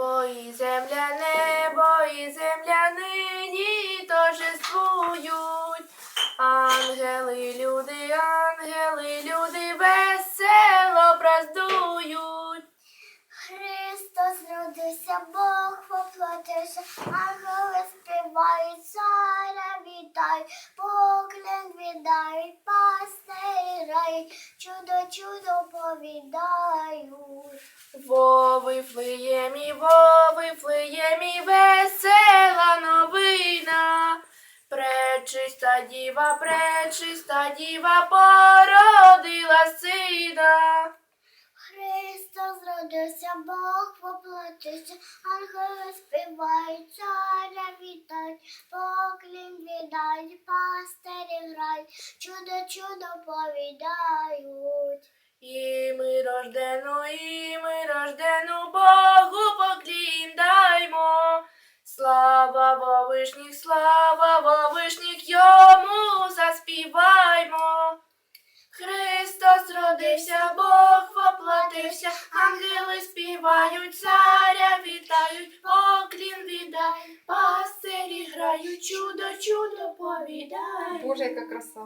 Небо і земля, небо і земля нині торжествують. Ангели, люди, ангели, люди весело празднують. Христос родився, Бог воплотився, ангели співають, царя вітають, поклін віддають, пастирі рають, чудо, чудо повідають. Во Вифлеємі, весела новина. Пречиста діва, пречиста діва породила сина. Христос родився, Бог воплотився, ангели співають, царя вітають, поклін віддають, пастирі грають, чудо, чудо повідають. І ми рождену, і ми Вовишніх, слава Вовишніх, йому заспіваймо. Христос родився, Бог воплотився, ангели співають, царя вітають, поклін віддають, пастирі грають, чудо, чудо повідають. Боже, яка краса.